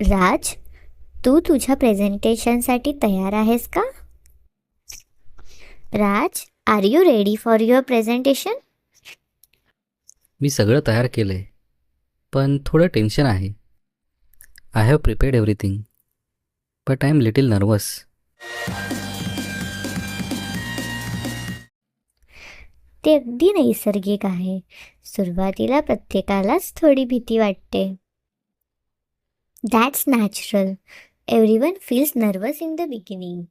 राज तू तुझ्या प्रेझेंटेशनसाठी तयार आहेस का? Raj are you ready for your presentation मी सगळं तयार केलं आहे पण थोडं टेन्शन आहे. I have prepared everything but I am little nervous ते अगदी नैसर्गिक आहे. सुरुवातीला प्रत्येकालाच थोडी भीती वाटते. That's natural everyone feels nervous in the beginning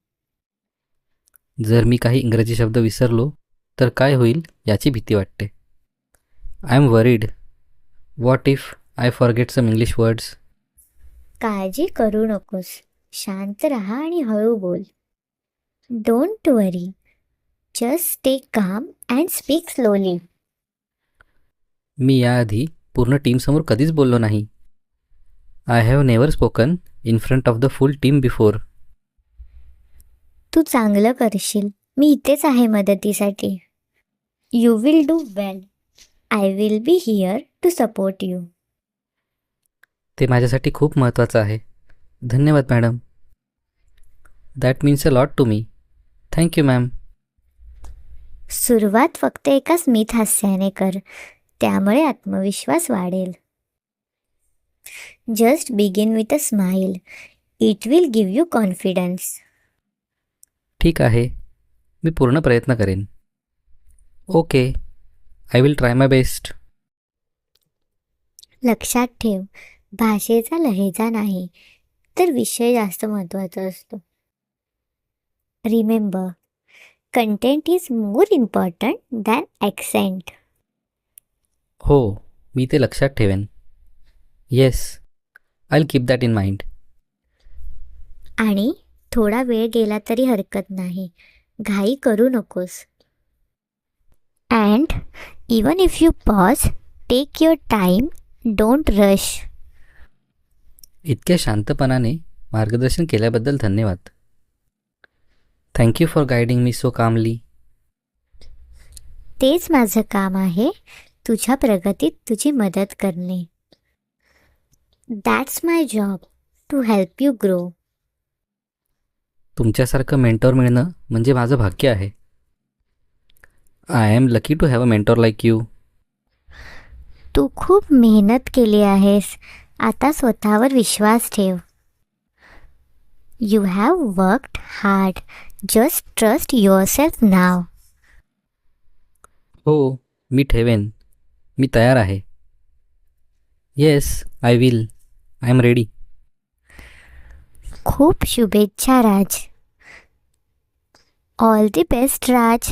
जर मी काही इंग्रजी शब्द विसरलो तर काय होईल याची भीती वाटते. I am worried what if I forget some English words काळजी करू नकोस. शांत राहा आणि हळू बोल. Don't worry just stay calm and speak slowly मी याआधी पूर्ण टीमसमोर कधीच बोललो नाही. I have never spoken in front of the full team before तू चांगलं करशील. मी इथेच आहे मदतीसाठी. You will do well I will be here to support you ते माझ्यासाठी खूप महत्त्वाचं आहे. धन्यवाद madam. That means a lot to me thank you ma'am सुरुवात फक्त एका स्मित हास्याने कर. त्यामुळे आत्मविश्वास वाढेल. Just begin with a smile it will give you confidence ठीक आहे. मी पूर्ण प्रयत्न करेन. Okay I will try my best लक्षात ठेव. भाषेचा लहेजा नाही तर विषय जास्त महत्त्वाचा असतो. Remember content is more important than accent हो मी ते लक्षात ठेवेन. Yes I keep that in mind आणि थोडा वेळ गेला तरी हरकत नाही. घाई करू नकोस. And even if you pause take your time don't rush इतक्या शांतपणाने मार्गदर्शन केल्याबद्दल धन्यवाद. Thank you for guiding me so calmly तेच माझं काम आहे. तुझ्या प्रगतीत तुझी मदत करणे. That's my job to help you grow तुमच्यासारखं mentor मिळणं म्हणजे माझं भाग्य आहे. I am lucky to have a mentor like you तू खूप मेहनत केली आहेस. आता स्वतःवर विश्वास ठेव. You have worked hard just trust yourself now हो मी ठेवेन. मी तयार आहे. Yes I will I am ready. खूप शुभेच्छा राज. ऑल दी बेस्ट राज.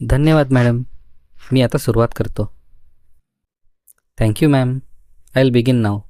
धन्यवाद मॅडम. मी आता सुरुवात करतो. Thank you ma'am I will begin now